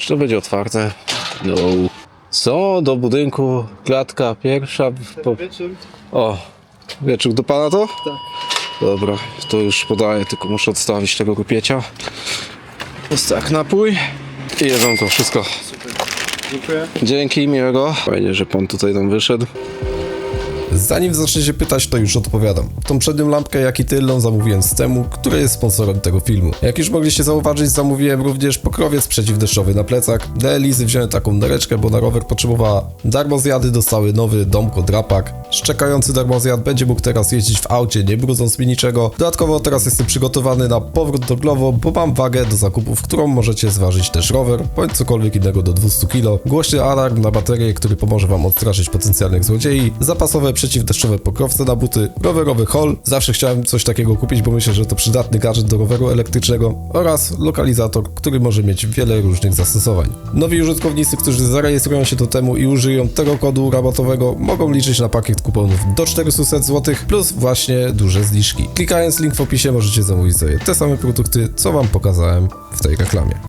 Czy to będzie otwarte? No. Co? Do budynku, klatka pierwsza. Po... O, wieczór do pana to? Tak. Dobra, to już podaję, tylko muszę odstawić tego kupiecia. Jest tak, napój i jedzonko, wszystko. Dziękuję. Dzięki, miłego. Fajnie, że pan tutaj nam wyszedł. Zanim zaczniecie pytać, to już odpowiadam. Tą przednią lampkę, jak i tylną zamówiłem z temu, który jest sponsorem tego filmu. Jak już mogliście zauważyć, zamówiłem również pokrowiec przeciwdeszczowy na plecach. Dla Elizy wziąłem taką nereczkę, bo na rower potrzebowała darmozjady, dostały nowy domko drapak. Szczekający darmozjad będzie mógł teraz jeździć w aucie, nie brudząc mi niczego. Dodatkowo teraz jestem przygotowany na powrót do Glovo, bo mam wagę do zakupów, którą możecie zważyć też rower, bądź cokolwiek innego do 200 kg. Głośny alarm na baterię, który pomoże wam odstraszyć potencjalnych złodziei. Zapasowe przeciwdeszczowe pokrowce na buty, rowerowy hol. Zawsze chciałem coś takiego kupić, bo myślę, że to przydatny gadżet do roweru elektrycznego oraz lokalizator, który może mieć wiele różnych zastosowań. Nowi użytkownicy, którzy zarejestrują się do temu i użyją tego kodu rabatowego, mogą liczyć na pakiet kuponów do 400 zł plus właśnie duże zniżki. Klikając link w opisie możecie zamówić sobie te same produkty, co wam pokazałem w tej reklamie.